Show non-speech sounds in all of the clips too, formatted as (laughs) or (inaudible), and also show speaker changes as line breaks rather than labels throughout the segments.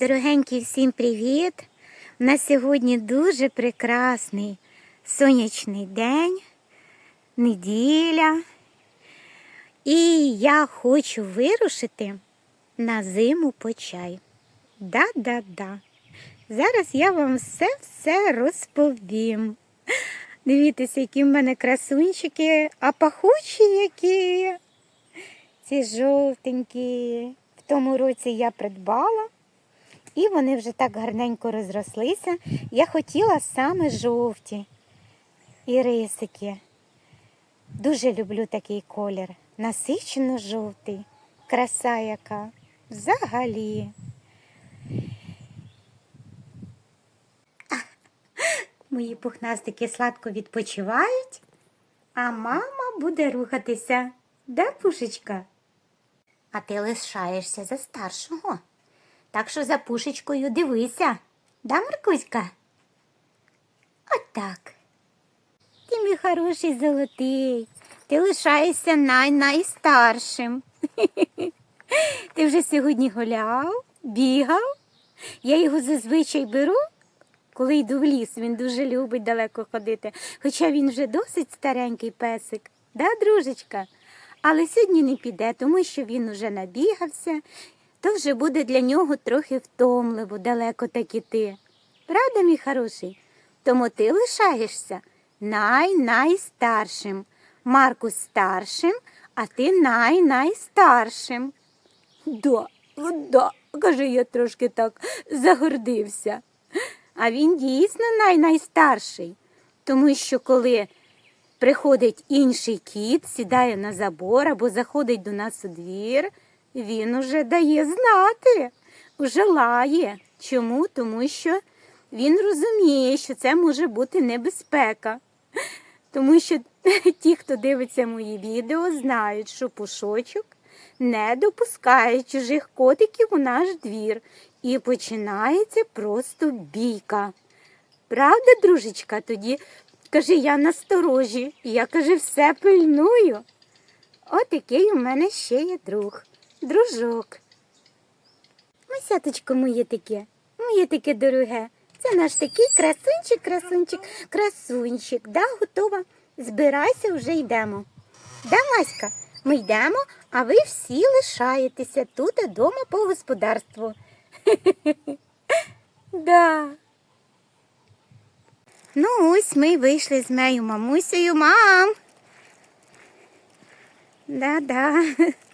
Дорогенькі, всім привіт! У нас сьогодні дуже прекрасний сонячний день, неділя. І я хочу вирушити на зиму по чай. Да-да-да. Зараз я вам все-все розповім. Дивіться, які в мене красунчики, а пахучі які. Ці жовтенькі. В тому році я придбала. І вони вже так гарненько розрослися. Я хотіла саме жовті ірисики. Дуже люблю такий колір. Насичено жовтий. Краса яка. Взагалі. Мої пухнастики сладко відпочивають, а мама буде рухатися. Да, пушечка? А ти лишаєшся за старшого. Так що за пушечкою дивися. Да, Маркуська? Отак. Ти мій хороший золотий. Ти лишаєшся най-найстаршим. (laughs) Ти вже сьогодні гуляв, бігав. Я його зазвичай беру, коли йду в ліс. Він дуже любить далеко ходити. Хоча він вже досить старенький песик, да, дружечка? Але сьогодні не піде, тому що він уже набігався то вже буде для нього трохи втомливо далеко так іти. Правда, мій хороший? Тому ти лишаєшся най-найстаршим. Маркус старшим, а ти най-найстаршим. Да, да, каже, я трошки так загордився. А він дійсно най-найстарший, тому що коли приходить інший кіт, сідає на забор або заходить до нас у двір. Він уже дає знати, уже лає. Чому? Тому що він розуміє, що це може бути небезпека. Тому що (laughs) ті, хто дивиться мої відео, знають, що пушочок не допускає чужих котиків у наш двір. І починається просто бійка. Правда, дружечка, тоді каже, я насторожі, я каже, все пильную. Отакий у мене ще є друг дружок. Масяточко моє таке, моє таке дороге. Це наш такий красунчик, красунчик, красунчик. Да, готова. Збирайся, вже йдемо. Да, Маська, ми йдемо, а ви всі лишаєтеся тут вдома по господарству. (laughs) Да. Ну, ось ми вийшли з моєю мамусею. Мам. Да-да. (laughs)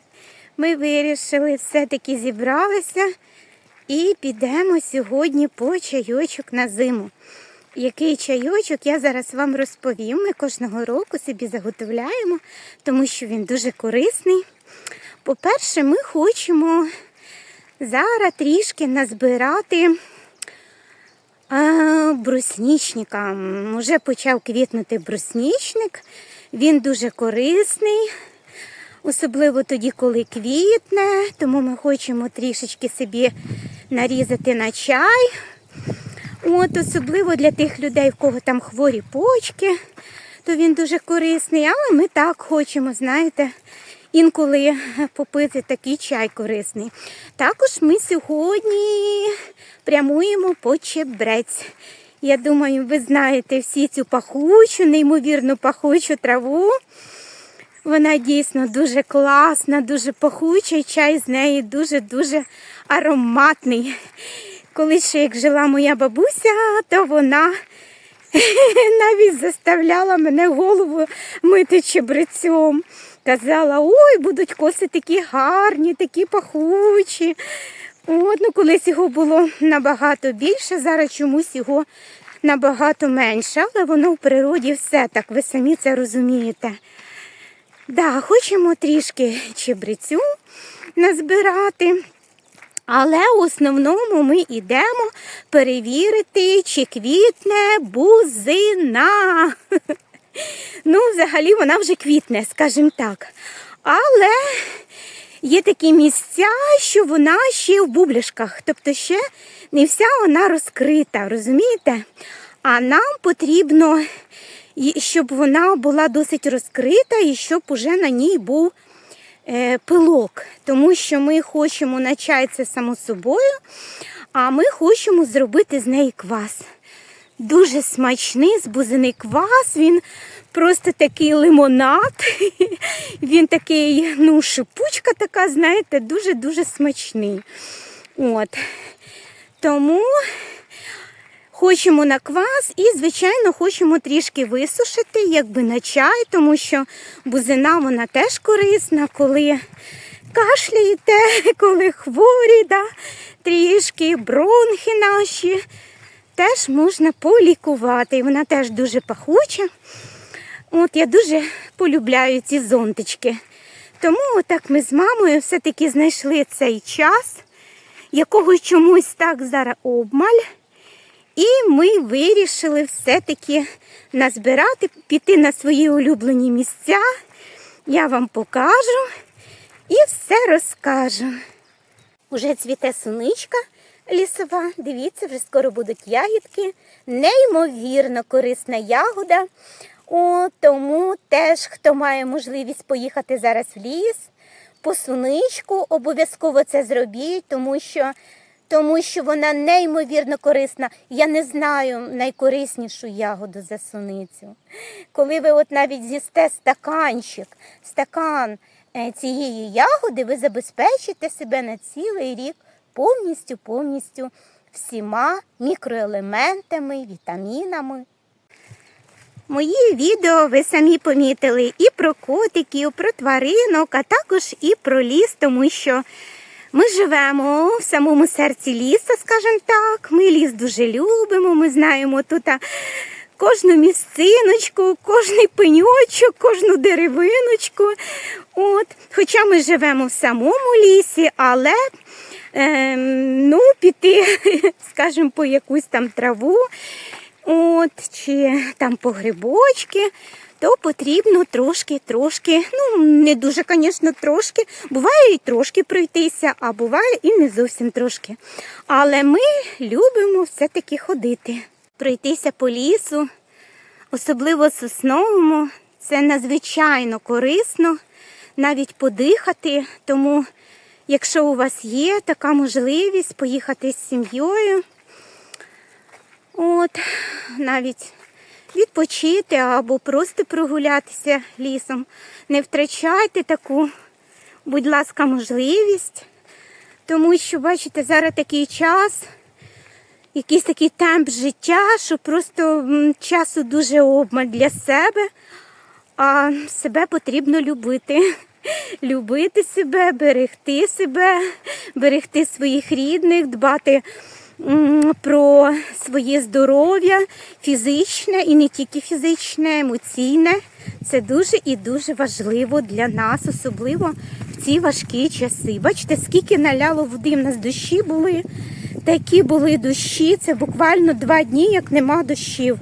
Ми вирішили, все-таки зібралися і підемо сьогодні по чайочок на зиму. Який чайочок я зараз вам розповім. Ми кожного року собі заготовляємо, тому що він дуже корисний. По-перше, ми хочемо зараз трішки назбирати бруснічника. Уже почав квітнути бруснічник, він дуже корисний. Особливо тоді, коли квітне, тому ми хочемо трішечки собі нарізати на чай. От, Особливо для тих людей, в кого там хворі почки, то він дуже корисний. Але ми так хочемо, знаєте, інколи попити такий чай корисний. Також ми сьогодні прямуємо по чебрець. Я думаю, ви знаєте всі цю пахучу, неймовірно пахучу траву. Вона дійсно дуже класна, дуже пахуча, чай з неї дуже-дуже ароматний. Коли ще як жила моя бабуся, то вона (laughs) навіть заставляла мене голову мити чебрецьом. Казала, ой, будуть коси такі гарні, такі пахучі. От, ну, Колись його було набагато більше, зараз чомусь його набагато менше, але воно в природі все так, ви самі це розумієте. Да, хочемо трішки чебрецю назбирати, але в основному ми йдемо перевірити, чи квітне бузина. (laughs) Ну, взагалі вона вже квітне, скажімо так. Але є такі місця, що вона ще в бубляшках, тобто ще не вся вона розкрита, розумієте? А нам потрібно і щоб вона була досить розкрита і щоб уже на ній був е, пилок. Тому що ми хочемо на чай це само собою, А ми хочемо зробити з неї квас. Дуже смачний з бузини квас. Він просто такий лимонад. (laughs) Він такий, ну, шипучка така, знаєте, дуже-дуже смачний. От. Тому хочемо на квас і, звичайно, хочемо трішки висушити, якби на чай, тому що бузина вона теж корисна, коли кашляєте, (laughs) коли хворі, да, трішки бронхи наші. Теж можна полікувати. І вона теж дуже пахуча. От я дуже полюбляю ці зонтички. Тому отак ми з мамою все-таки знайшли цей час, якого чомусь так зараз обмаль. І ми вирішили все-таки назбирати, піти на свої улюблені місця. Я вам покажу і все розкажу. Уже цвіте суничка лісова. Дивіться, вже скоро будуть ягідки. Неймовірно корисна ягода. О, тому теж, хто має можливість поїхати зараз в ліс, по суничку, обов'язково це зробіть, тому що, тому що вона неймовірно корисна. Я не знаю найкориснішу ягоду за суницю. Коли ви от навіть з'їсте стаканчик, стакан е, цієї ягоди, ви забезпечите себе на цілий рік повністю, повністю всіма мікроелементами, вітамінами. Мої відео ви самі помітили і про котиків, про тваринок, а також і про ліс, тому що ми живемо в самому серці ліса, скажімо так. Ми ліс дуже любимо, ми знаємо тут кожну місциночку, кожний пеньочок, кожну деревиночку. От. Хоча ми живемо в самому лісі, але ем, ну, піти, (laughs) скажімо, по якусь там траву. От, чи там по грибочки, то потрібно трошки, трошки, ну не дуже, звісно, трошки. Буває і трошки пройтися, а буває і не зовсім трошки. Але ми любимо все-таки ходити. Пройтися по лісу, особливо сосновому, це надзвичайно корисно, навіть подихати. Тому, якщо у вас є така можливість поїхати з сім'єю, От, навіть відпочити або просто прогулятися лісом. Не втрачайте таку, будь ласка, можливість. Тому що, бачите, зараз такий час, якийсь такий темп життя, що просто часу дуже обмаль для себе, а себе потрібно любити. (laughs) Любити себе, берегти себе, берегти своїх рідних, дбати про своє здоров'я фізичне і не тільки фізичне, емоційне. Це дуже і дуже важливо для нас, особливо в ці важкі часи. Бачите, скільки наляло води в нас дощі були. Такі були дощі. Це буквально два дні, як нема дощів.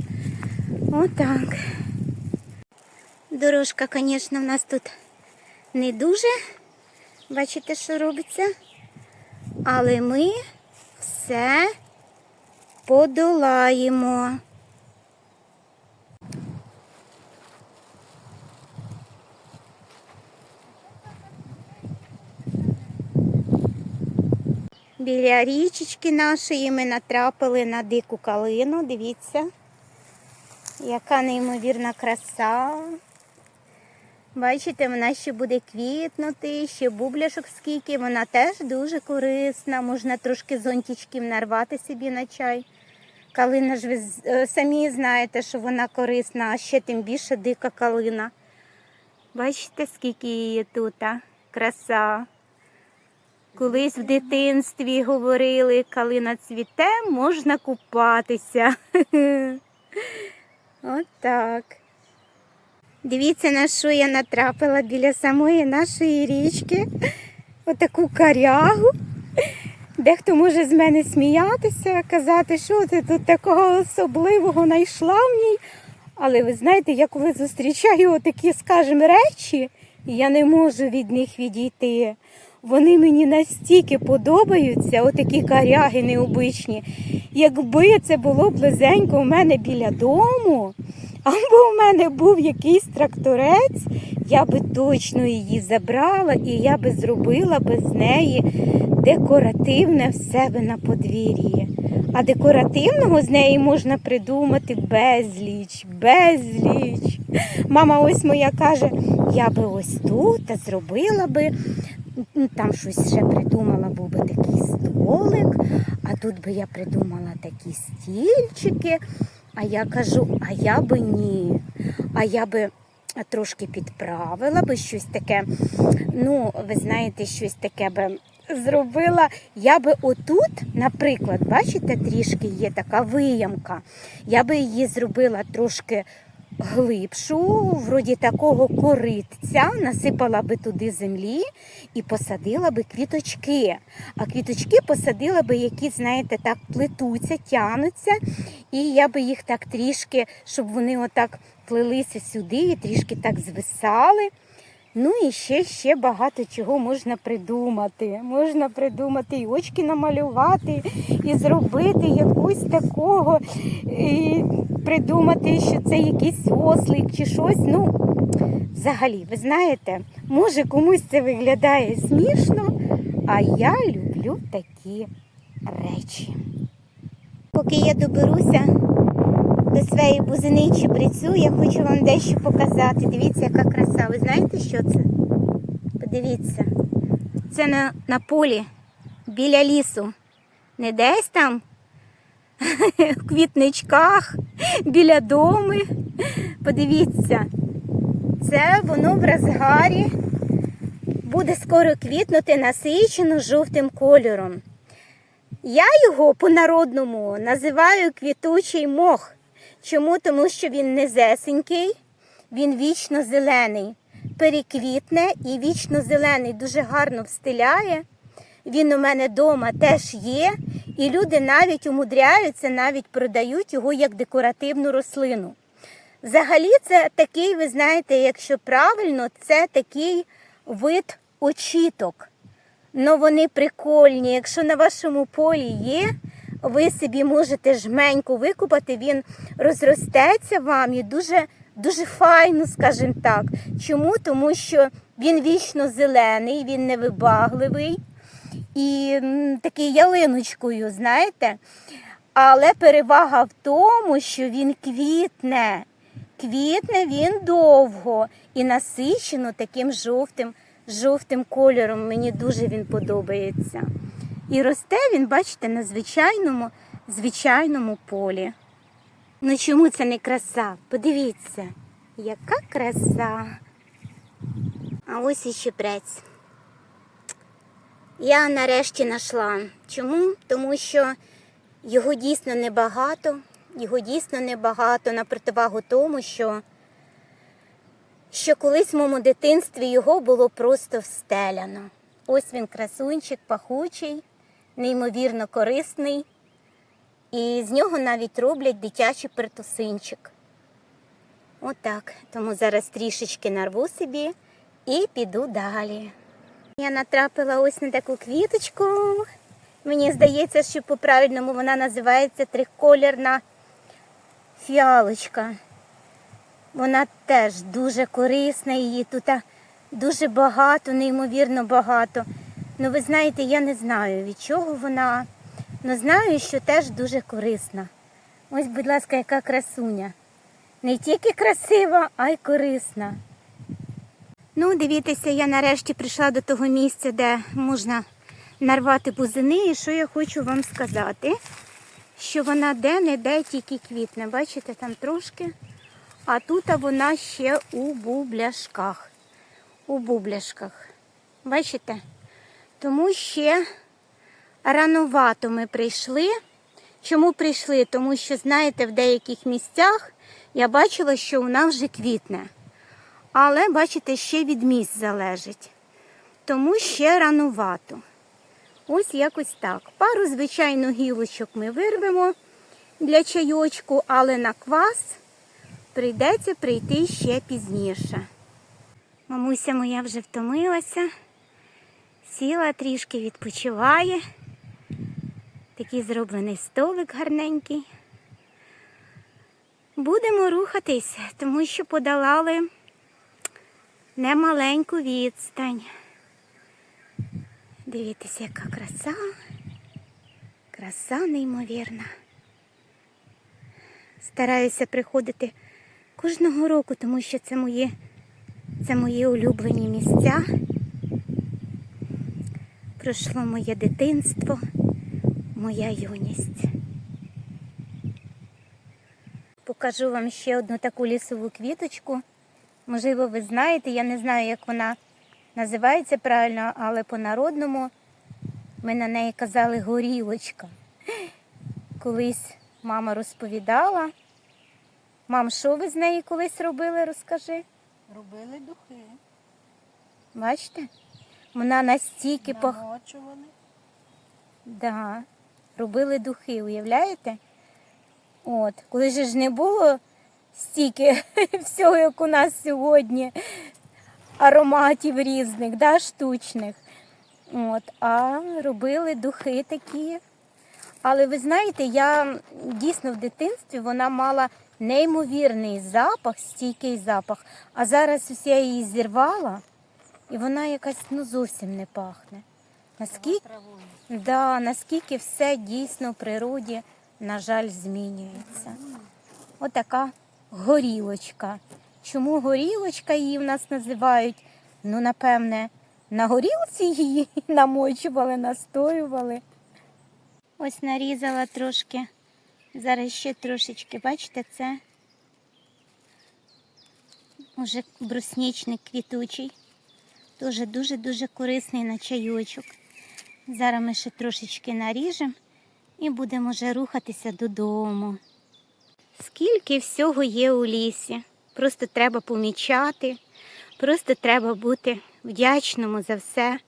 Отак. Дорожка, звісно, в нас тут не дуже. Бачите, що робиться? Але ми все подолаємо. Біля річечки нашої ми натрапили на дику калину. Дивіться, яка неймовірна краса. Бачите, вона ще буде квітнути, ще бубляшок скільки, вона теж дуже корисна. Можна трошки зонтичків нарвати собі на чай. Калина ж ви е, самі знаєте, що вона корисна, а ще тим більше дика калина. Бачите, скільки її тут, а? краса. Колись в дитинстві говорили, калина цвіте, можна купатися. (laughs) От так. Дивіться, на що я натрапила біля самої нашої річки. Отаку карягу. Дехто може з мене сміятися, казати, що ти тут такого особливого знайшла в ній. Але ви знаєте, я коли зустрічаю отакі, скажімо, речі, я не можу від них відійти. Вони мені настільки подобаються, отакі каряги необичні. Якби це було близенько у мене біля дому, або в мене був якийсь тракторець, я би точно її забрала і я би зробила би з неї декоративне в себе на подвір'ї. А декоративного з неї можна придумати безліч, безліч. Мама ось моя каже, я би ось тут зробила би, там щось ще придумала, був би такий столик, а тут би я придумала такі стільчики. А я кажу, а я би ні. А я би трошки підправила би щось таке. Ну, ви знаєте, щось таке би зробила. Я би отут, наприклад, бачите, трішки є така виямка. Я би її зробила трошки глибшу, вроді такого коритця, насипала би туди землі і посадила би квіточки. А квіточки посадила би, які, знаєте, так плетуться, тянуться, і я би їх так трішки, щоб вони отак плелися сюди і трішки так звисали. Ну і ще ще багато чого можна придумати. Можна придумати і очки намалювати, і зробити якусь такого, і придумати, що це якийсь ослик чи щось. Ну, взагалі, ви знаєте, може комусь це виглядає смішно, а я люблю такі речі. Поки я доберуся до своєї бузини чи брицю, я хочу вам дещо показати. Дивіться, яка краса. Ви знаєте, що це? Подивіться. Це на, на полі біля лісу. Не десь там (laughs) в квітничках, біля доми. Подивіться, це воно в розгарі буде скоро квітнути насичено жовтим кольором. Я його по-народному називаю квітучий мох. Чому? Тому що він низесенький, він вічно зелений, переквітне і вічно зелений, дуже гарно встиляє. Він у мене вдома теж є, і люди навіть умудряються, навіть продають його як декоративну рослину. Взагалі, це такий, ви знаєте, якщо правильно, це такий вид очіток. Ну вони прикольні. Якщо на вашому полі є, ви собі можете жменьку викупати, він розростеться вам і дуже, дуже файно, скажімо так. Чому? Тому що він вічно зелений, він невибагливий і такий ялиночкою, знаєте. Але перевага в тому, що він квітне. Квітне він довго і насичено таким жовтим, жовтим кольором. Мені дуже він подобається. І росте він, бачите, на звичайному, звичайному полі. Ну чому це не краса? Подивіться, яка краса. А ось і щепрець. Я нарешті знайшла. Чому? Тому що його дійсно небагато, його дійсно небагато на противагу тому, що, що колись в моєму дитинстві його було просто встеляно. Ось він красунчик, пахучий, неймовірно корисний. І з нього навіть роблять дитячий пертусинчик. Отак. Тому зараз трішечки нарву собі і піду далі. Я натрапила ось на таку квіточку. Мені здається, що по-правильному вона називається триколірна фіалочка. Вона теж дуже корисна, її тут дуже багато, неймовірно багато. Ну, ви знаєте, я не знаю, від чого вона, але знаю, що теж дуже корисна. Ось, будь ласка, яка красуня. Не тільки красива, а й корисна. Ну, дивіться, я нарешті прийшла до того місця, де можна нарвати бузини. І що я хочу вам сказати, що вона де-не-де тільки квітне. Бачите, там трошки. А тут вона ще у бубляшках. У бубляшках. Бачите? Тому ще ранувато ми прийшли. Чому прийшли? Тому що, знаєте, в деяких місцях я бачила, що вона вже квітне. Але, бачите, ще від місць залежить. Тому ще ранувато. Ось якось так. Пару, звичайно, гілочок ми вирвемо для чайочку, але на квас прийдеться прийти ще пізніше. Мамуся моя вже втомилася, сіла трішки відпочиває. Такий зроблений столик гарненький. Будемо рухатись, тому що подолали немаленьку відстань. Дивіться, яка краса. Краса неймовірна. Стараюся приходити кожного року, тому що це мої, це мої улюблені місця. Пройшло моє дитинство, моя юність. Покажу вам ще одну таку лісову квіточку. Можливо, ви знаєте, я не знаю, як вона називається правильно, але по-народному ми на неї казали горілочка. Колись мама розповідала. Мам, що ви з неї колись робили, розкажи.
Робили духи,
Бачите? Вона настільки пах...
намочували.
Да. Робили духи, уявляєте? От, коли же ж не було стільки (laughs) всього, як у нас сьогодні, ароматів різних, да, штучних. От, а робили духи такі. Але ви знаєте, я дійсно в дитинстві вона мала неймовірний запах, стійкий запах. А зараз ось я її зірвала, і вона якась ну, зовсім не пахне. Наскільки Да, наскільки все дійсно в природі, на жаль, змінюється. Отака горілочка. Чому горілочка її в нас називають? Ну, напевне, на горілці її (laughs) намочували, настоювали. Ось нарізала трошки. Зараз ще трошечки, бачите, це уже бруснічник квітучий. Дуже дуже-дуже корисний на чайочок. Зараз ми ще трошечки наріжемо і будемо вже рухатися додому. Скільки всього є у лісі. Просто треба помічати, просто треба бути вдячному за все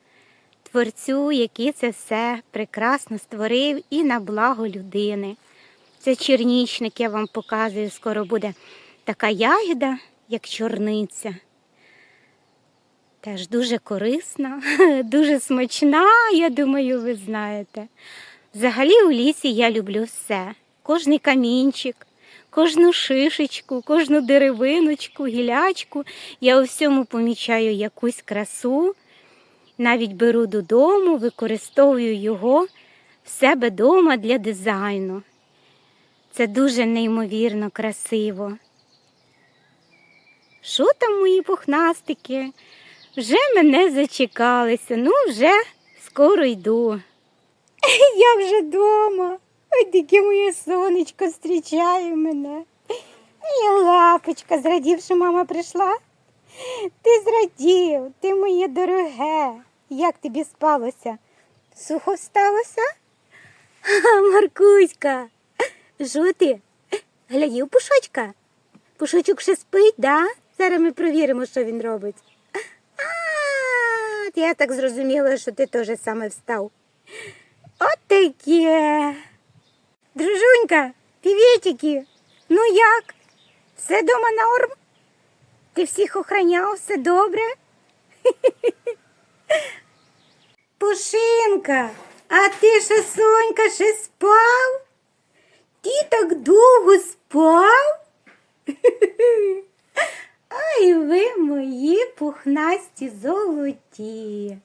творцю, який це все прекрасно створив і на благо людини. Це чернічник, я вам показую, скоро буде така ягіда, як чорниця. Теж дуже корисна, (laughs) дуже смачна, я думаю, ви знаєте. Взагалі у лісі я люблю все. Кожний камінчик, кожну шишечку, кожну деревиночку, гілячку. Я у всьому помічаю якусь красу. Навіть беру додому, використовую його в себе вдома для дизайну. Це дуже неймовірно красиво. Що там мої пухнастики? Вже мене зачекалися, ну вже скоро йду. (laughs) Я вже вдома. Ой, таке моє сонечко зустрічає мене. І лапочка, зрадів, що мама прийшла. Ти зрадів, ти моє дороге. Як тобі спалося? Сухо сталося? Ха, Маркуська, що ти? Глядів пушочка? Пушочок ще спить, да? Зараз ми провіримо, що він робить. Я так зрозуміла, що ти теж саме встав. От таке. Дружунька, привітики. Ну як? Все дома норм? Ти всіх охраняв, все добре? (laughs) Пушинка, а ти що, Сонька, ще спав? Ти так довго спав? (laughs) Ай ви мої пухнасті золоті.